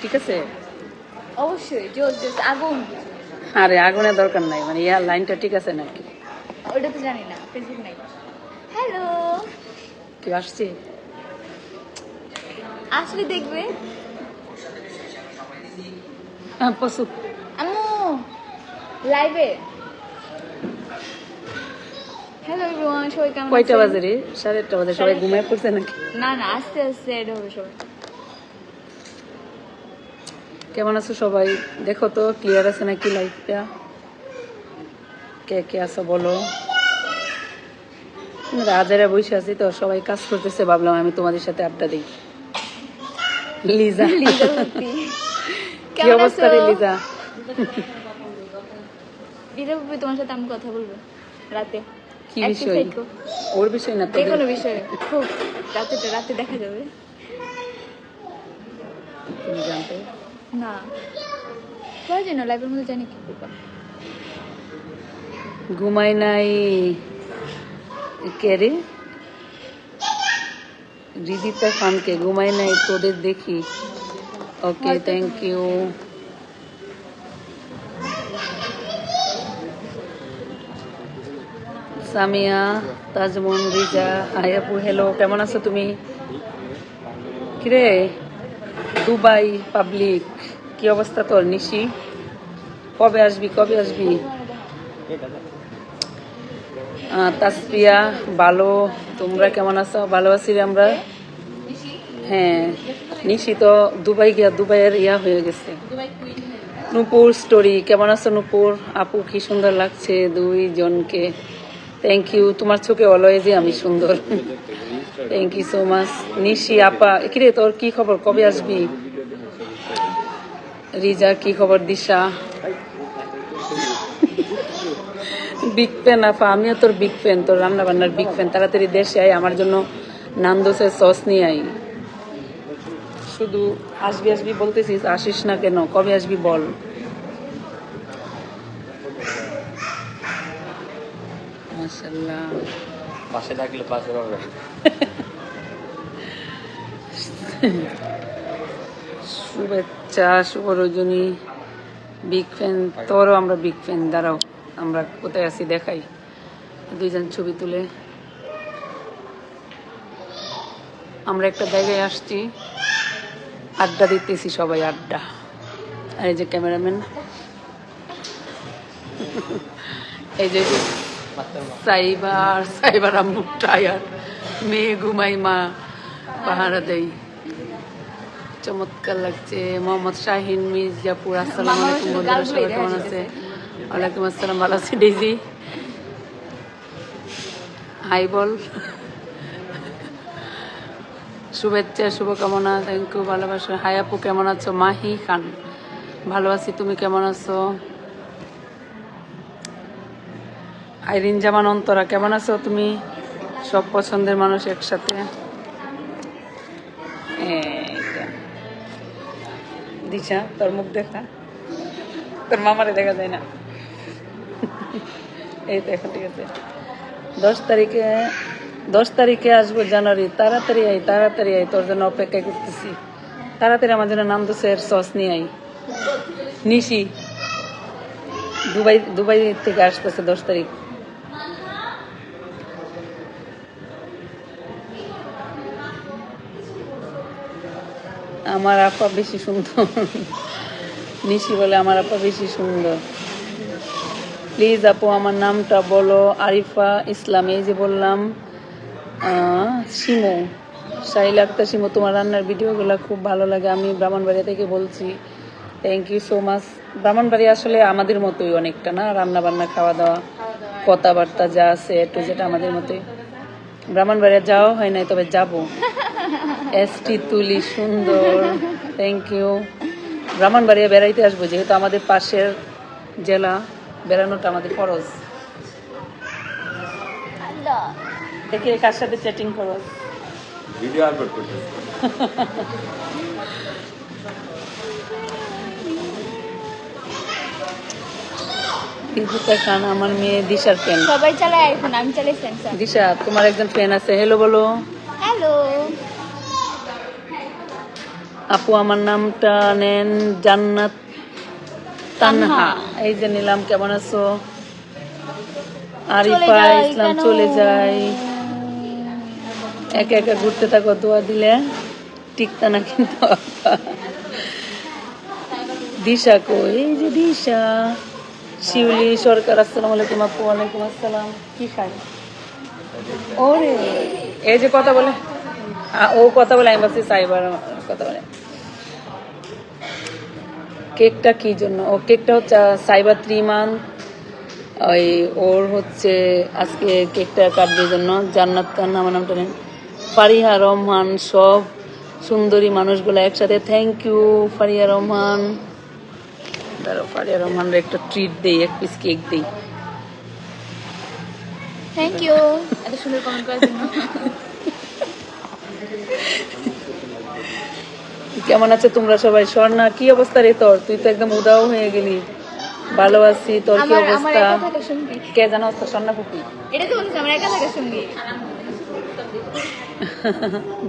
ঠিক আছে? অবশ্যই জোস জোস আগুন। আরে আগুনের দরকার নাই মানে ইয়ার লাইনটা ঠিক আছে নাকি? ওটা তো জানি না ফেসবুক নাই। হ্যালো কি আসছে? আসলে দেখবে। হ্যাঁ পশু আম্মু লাইভে হ্যালো এভরিওয়ান সবাই কেমন কয়টা বাজে রে? সাড়ে আটটা বাজে। সবাই ঘুমিয়ে পড়ছে নাকি? না না আস্তে আস্তে এড হবে সবাই। কেমন আছো সবাই? দেখো তো ক্লিয়ার আছে নাকি লাইফটা কে কে আছো বলো? রাজারা বসে আছি তো সবাই কাজ করতেছে ভাবলাম আমি তোমাদের সাথে আড্ডা দিই। লিজা। লিজা কি অবস্থা রে লিজা? লিজা তোমার সাথে আমি কথা বলব। রাতে। কি বিষয়? ওর বিষয় না যে কোনো বিষয়ে খুব রাতে রাতে দেখা যাবে। তুমি জানতে? না। প্রয়োজন লাইভের মধ্যে জানি কি করবা। ঘুমাই নাই। কে রে? রিদিতা খানকে ঘুমাই নাই তোদের দেখি। Okay thank you Samia Tajmon Riza, আয়াপু hello কেমন আছো তুমি? কিরে? দুবাই পাবলিক কি অবস্থা তোর, নিশি? কবে আসবি কবে আসবি? তাসপিয়া ভালো তোমরা কেমন আছো? ভালো আছি আমরা? হ্যাঁ নিশি তো দুবাই গিয়া, দুবাইয়ের ইয়া হয়ে গেছে। নূপুর স্টোরি কেমন আছো নূপুর? আপু, কি সুন্দর লাগছে দুইজনকে? থ্যাংক ইউ তোমার চোখে অলওয়েজই আমি সুন্দর। Thank you so much Nishi, আপা, কিরে, তোর কি খবর? কবে আসবি? রিজা, কি খবর? দিশা? বিগ ফ্যান আফা আমিও তোর বিগ ফ্যান তোর রান্না বান্নার বিগ ফ্যান তাড়াতাড়ি দেশে আয়, আমার জন্য নান্দোসের সস নিয়ে আই শুধু আসবি আসবি বলতেছিস, আসিস না কেন? কবে আসবি বল? মাশাল্লাহ পাশে থাকলে পাশে পাবে। শুভেচ্ছা শুভ রজনী। বিগ ফ্যান তোরও আমরা বিগ ফ্যান দাঁড়াও আমরা কোথায় আছি দেখাই। দুইজন ছবি তুলে। আমরা একটা জায়গায় আসছি আড্ডা দিতেছি সবাই আড্ডা। আর এই যে ক্যামেরাম্যান। এই যে সাইবার সাইবার আম্মু টায়ার মেয়ে ঘুমাই মা পাহারা দেই। চমৎকার লাগছে। মোহাম্মদ শাহিন মির্জাপুর আসসালামু আলাইকুম বন্ধুরা সবাই কেমন আছে ওয়ালাইকুম আসসালাম ভালো আছি ডেজি হাই বল। শুভেচ্ছা শুভকামনা থ্যাংক ইউ ভালোবাসা। হাই আপু কেমন আছো? মাহি খান ভালো আছি তুমি কেমন আছো? আইরিন জামান অন্তরা, কেমন আছো তুমি? সব পছন্দের মানুষ একসাথে। দিশা, তোর মুখ দেখা? তোর মামারে দেখা যায় না। এই তো এখন ঠিক আছে। দশ তারিখে দশ তারিখে আসব জানুয়ারি। তাড়াতাড়ি আই তাড়াতাড়ি আই তোর জন্য অপেক্ষা করতেছি। তাড়াতাড়ি আমার জন্য নাম দোষের সস নিয়ে আই নিশি। দুবাই দুবাই থেকে আসতেছে দশ তারিখ। আমার আপা বেশি সুন্দর। নিশি বলে আমার আপা বেশি সুন্দর। প্লিজ আপু, আমার নামটা বলো, আরিফা ইসলাম, এই যে বললাম শিমু। সাইল আক্তার শিমু, তোমার রান্নার ভিডিওগুলো খুব ভালো লাগে, আমি ব্রাহ্মণবাড়িয়া থেকে বলছি। Thank you so much Brahmanbaria আসলে আমাদের মতোই অনেকটা না রান্না বান্না খাওয়া দাওয়া, কথাবার্তা যা আছে একটু যেটা আমাদের মতোই। ব্রাহ্মণবাড়িয়া যাওয়া হয় নাই তবে যাব। এসটি তুলি সুন্দর। থ্যাংক ইউ ব্রাহ্মণবাড়িয়া বেড়াইতে আসব যেহেতু আমাদের পাশের জেলা বেড়ানোটা আমাদের ফরজ। দেখি কার সাথে চ্যাটিং করো। ভিডিও আপলোড করতে বিদ্যুতা খান আমার মেয়ে দিশার ফ্যান সবাই চালায় আইফোন আমি চালাই স্যামসাং দিশা তোমার একজন ফ্যান আছে। হ্যালো বলো। হ্যালো আপু আমার নামটা নেন জান্নাত তানহা। এই যে নিলাম কেমন আছো? আরিফা ইসলাম চলে যাই একা একা ঘুরতে থাকো দোয়া দিলে। টিকতা না কিন্তু দিশা কো এই যে দিশা। শিউলি, সরকার, আসসালামু আলাইকুম আপু, ওয়ালাইকুম আসসালাম। কি খাই ওরে, এই যে কথা বলে। ও কথা বলে, আমি ভাবছি সাইবার কথা বলে। কেকটা কি জন্য? ও কেকটা হচ্ছে সাইবার থ্রি মান্থ ওই, ওর হচ্ছে, আজকে কেকটা কাটবে জন্য। জান্নাত খান, আমার নামটা নেন ফারিহা রহমান সব সুন্দরী মানুষগুলো একসাথে। Thank you Faria Rahman. দাঁড়ো ফারিয়া রহমানরা একটা ট্রিট দেই এক পিস কেক দেই। থ্যাংক ইউ এত সুন্দর কমেন্ট করার জন্য। কেমন আছে তোমরা সবাই? স্বর্ণা কি অবস্থা রে তোর? তুই তো একদম উদাও হয়ে গেলি। ভালো আছি তোর কি অবস্থা? কে জানো তো স্বর্ণা পুপি এটা তো আমার একা থাকা সঙ্গী।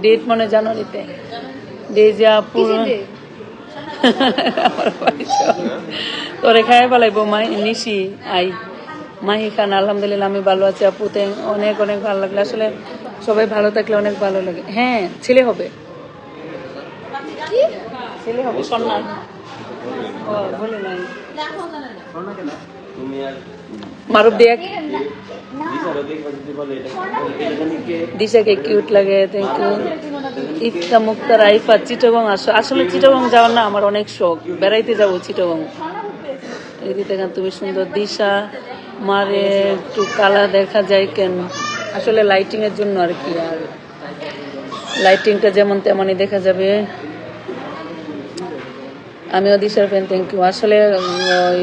ডেট মনে জানুয়ারিতে। ডেজা পুরো তোরে খাই পালাইবো মাই নিশি আই। মাহি খান আলহামদুলিল্লাহ আমি ভালো আছি আপুতে অনেক অনেক ভালো লাগল। আসলে সবাই ভালো থাকলে অনেক ভালো লাগে। হ্যাঁ ছেলে হবে। ছেলে হবে সন্ন্যাস ও বলে নাই। তুমি আর মারুফ কে দিশাকে কিউট লাগে থ্যাংক ইউ ইফতা মুক্তার আইফা চিটগং আসো। আসলে চিটগং যাওয়ার না আমার অনেক শখ। বেড়াইতে যাব চিটগং। গান তুমি সুন্দর দিশা মারে একটু কালা দেখা যায় কেন? আসলে লাইটিং এর জন্য আর কি আর লাইটিংটা যেমন তেমনই দেখা যাবে। আমিও দিশার ফ্যান থ্যাংক ইউ আসলে ওই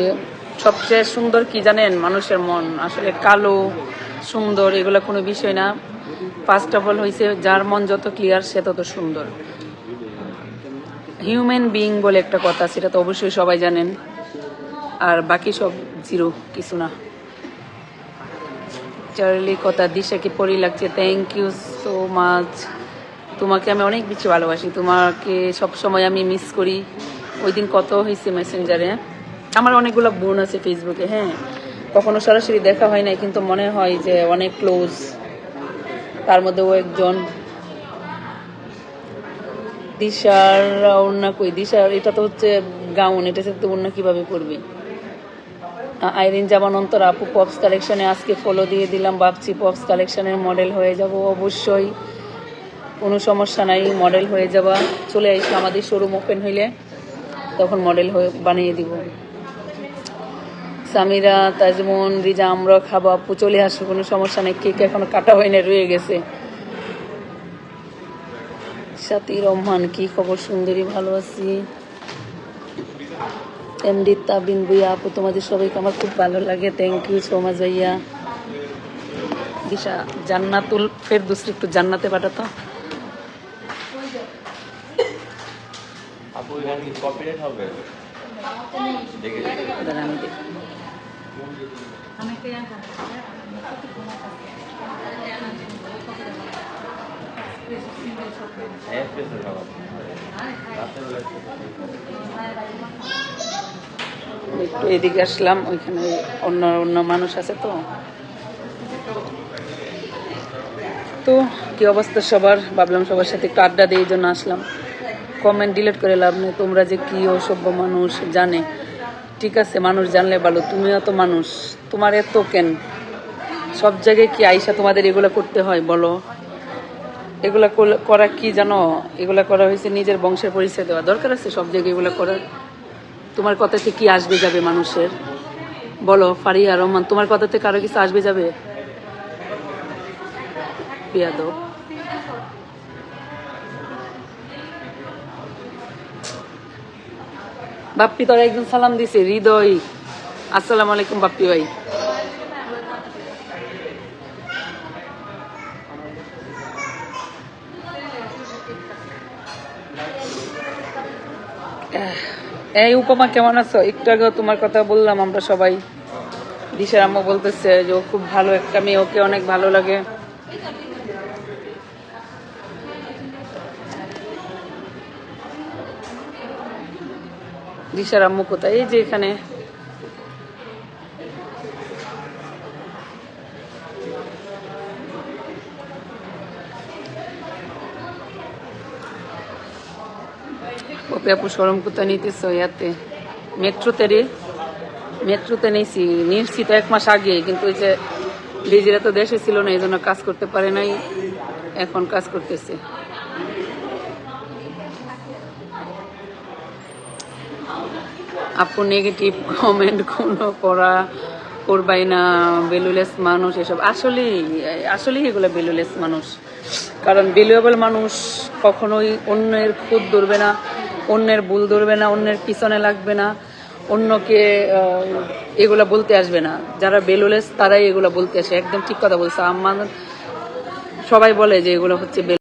সবচেয়ে সুন্দর কি জানেন? মানুষের মন। আসলে কালো, সুন্দর, এগুলো কোনো বিষয় না। ফার্স্ট অফ অল হয়েছে যার মন যত ক্লিয়ার সে তত সুন্দর। হিউম্যান বিইং বলে একটা কথা সেটা তো অবশ্যই সবাই জানেন। আর বাকি সব জিরো কিছু না। চার্লি কথা দিশাকে পরি লাগছে? থ্যাংক ইউ সো মাচ তোমাকে আমি অনেক বেশি ভালোবাসি। তোমাকে সব সময় আমি মিস করি। ওই দিন কত হয়েছে মেসেঞ্জারে আমার অনেকগুলো বোন আছে ফেসবুকে হ্যাঁ। কখনো সরাসরি দেখা হয় নাই, কিন্তু মনে হয় যে অনেক ক্লোজ তার মধ্যে ও একজন দিশার ওড়না কই? দিশার এটা তো হচ্ছে গাউন এটা তো ওড়না কীভাবে পরবে? আ- আইরিন জামান অন্তর আপু পপস কালেকশনে আজকে ফলো দিয়ে দিলাম, ভাবছি পপস কালেকশনের মডেল হয়ে যাব অবশ্যই। কোনো সমস্যা নাই মডেল হয়ে যাবা। চলে আসবে আমাদের শোরুম ওপেন হইলে, তখন মডেল হয়ে বানিয়ে দিব। সামিরা তাজমন রিজা আমরা খাব। আপু চলে আসো কোনো সমস্যা নেই। কেক এখনও কাটা হয়নি রয়ে গেছে। সাথী রহমান কি খবর? সুন্দরী ভালো আছি। এমডি তাবিন বুইয়া আপু তোমাদের সবাইকে আমার খুব ভালো লাগে। থ্যাংক ইউ সো মাচ ভাইয়া। দিশা জান্নাতুল ফের দুসরি একটু জান্নাতে পাঠাতো। আপু এখানে কি কপিরাইট হবে? দেখে আমি দেখি। একটু এদিকে আসলাম, ওইখানে অন্য অন্য মানুষ আছে তো। তো কি অবস্থা সবার? ভাবলাম সবার সাথে একটু আড্ডা দিয়ে এই জন্য আসলাম। কমেন্ট ডিলিট করে লাভ নেই, তোমরা যে কি অসভ্য মানুষ, জানে। ঠিক আছে, মানুষ জানলে ভালো, তুমিও তো মানুষ। তোমার এত কেন? সব জায়গায় কি আইসা তোমাদের এগুলো করতে হয়, বলো? এগুলা করা কি জানো? এগুলা করা হয়েছে নিজের বংশের পরিচয় দেওয়া। দরকার আছে সব জায়গায় এগুলো করার? তোমার কথা কথাতে কি আসবে যাবে মানুষের? বলো, ফারিয়া, রহমান, তোমার কথাতে কারও কিছু আসবে যাবে? পিয়াদব বাপ্পি তোরা একজন সালাম দিছে, হৃদয়। আসসালামু আলাইকুম বাপ্পি ভাই। এই উপমা কেমন আছো? একটু আগে তোমার কথা বললাম আমরা সবাই। দিশার আম্মু বলতেছে যে ও খুব ভালো একটা মেয়ে, ওকে অনেক ভালো লাগে। দিশার আম্মু কোথায়? এই যে এখানে। আপু, সরম কোথায় নিতেছ ইয়াতে মেট্রোতে রে। মেট্রোতে নিয়েছি। নিয়েছি তো এক মাস আগে, কিন্তু ওই যে ডিজিরা তো দেশে ছিল না এই জন্য কাজ করতে পারে নাই। এখন কাজ করতেছে। আপু নেগেটিভ কমেন্ট কোনো করা করবাই না বেলুলেস মানুষ এসব। আসলেই আসলেই এগুলো বেলুলেস মানুষ। কারণ বেলুয়েবল মানুষ কখনোই অন্যের খুদ ধরবে না, অন্যের ভুল ধরবে না, অন্যের পিছনে লাগবে না, অন্যকে এগুলা বলতে আসবে না। যারা বেলুলেস তারাই এগুলো বলতে আসে। একদম ঠিক কথা বলছে। আমার সবাই বলে যে এগুলো হচ্ছে